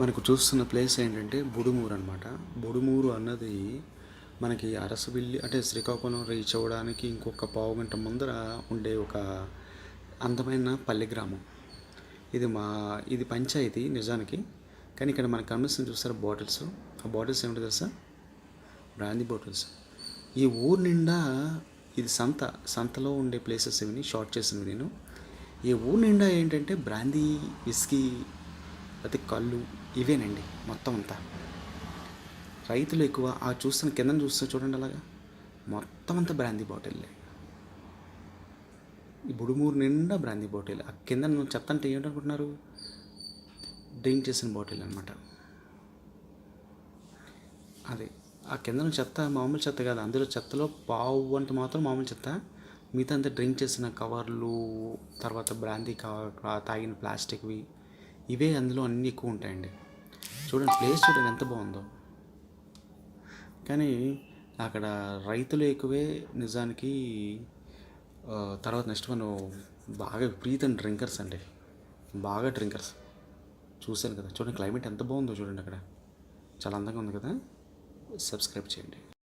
మనకు చూస్తున్న ప్లేస్ ఏంటంటే బుడుమూరు అనమాట బుడుమూరు అన్నది మనకి అరసవిల్లి అంటే శ్రీకాకుళం రీచ్ అవ్వడానికి ఇంకొక పావు గంట ముందర ఉండే ఒక అందమైన పల్లె గ్రామం. ఇది మా ఇది పంచాయతీ నిజానికి. కానీ ఇక్కడ మనకు కనిపిస్తుంది చూస్తారు బాటిల్స్ ఆ బాటిల్స్ ఏమిటో తెలుసా? బ్రాందీ బాటిల్స్ ఈ ఊరు నిండా ఇది సంత సంతలో ఉండే ప్లేసెస్ ఇవన్నీ షార్ట్ చేసినవి నేను. ఈ ఊరు నిండా ఏంటంటే బ్రాందీ విస్కీ లేకపోతే కళ్ళు ఇవేనండి మొత్తం అంతా. రైతులు ఎక్కువ ఆ చూస్తున్న కింద చూస్తే చూడండి అలాగా. మొత్తం అంతా బ్రాందీ బాటిల్లే. ఈ బుడుమూరు నిండా బ్రాందీ బాటిల్. ఆ కింద నువ్వు చెత్త అంటే డ్రింక్ చేసిన బాటిల్ అనమాట అదే ఆ కింద చెత్త మామూలు చెత్త కాదు. అందులో చెత్తలో పావు అంటే మాత్రం మామూలు చెత్త. మిగతా అంతా డ్రింక్ చేసిన కవర్లు తర్వాత బ్రాందీ కవర్ తాగిన ప్లాస్టిక్వి ఇవే అందులో అన్నీ ఎక్కువ ఉంటాయండి. చూడండి ప్లేస్ చూడండి ఎంత బాగుందో. కానీ అక్కడ రైతులు ఎక్కువే నిజానికి తర్వాత నెక్స్ట్ మనం బాగా విపరీతం డ్రింకర్స్ అండి. బాగా డ్రింకర్స్ చూశాను కదా. చూడండి క్లైమేట్ ఎంత బాగుందో చూడండి అక్కడ. చాలా అందంగా ఉంది కదా. సబ్స్క్రైబ్ చేయండి.